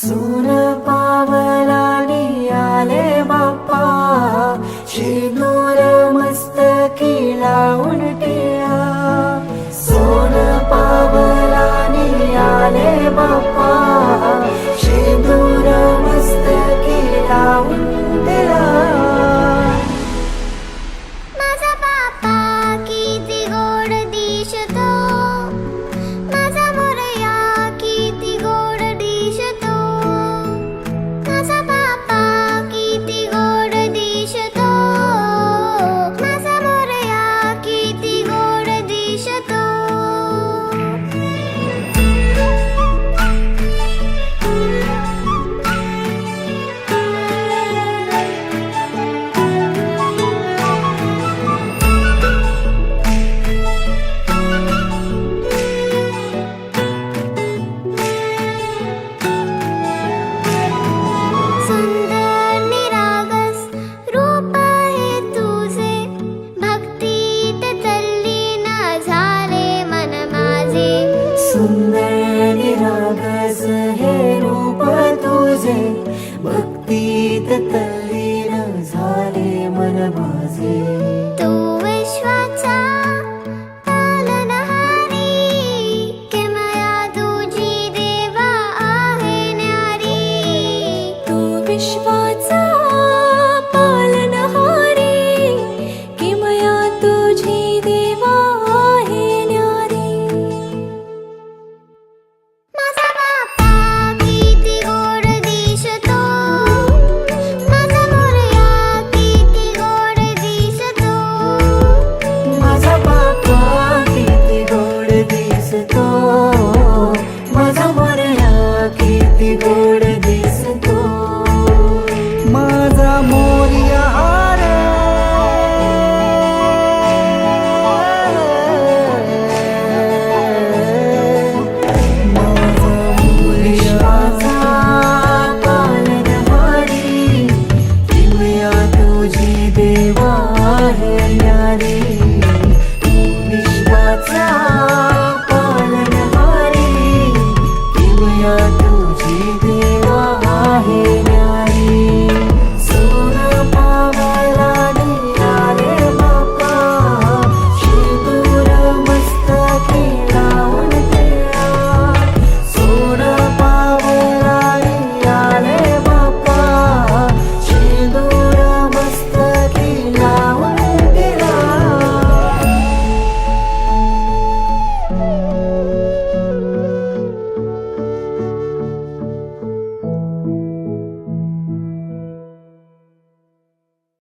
Sooner हे रूप तुझे. भक्तीत तल्लीन झाले मन माझे. विश्वाचा तालनहारी किमया देवा आहे न्यारी. विश्वाचा किती गोड दिसतो माझा मो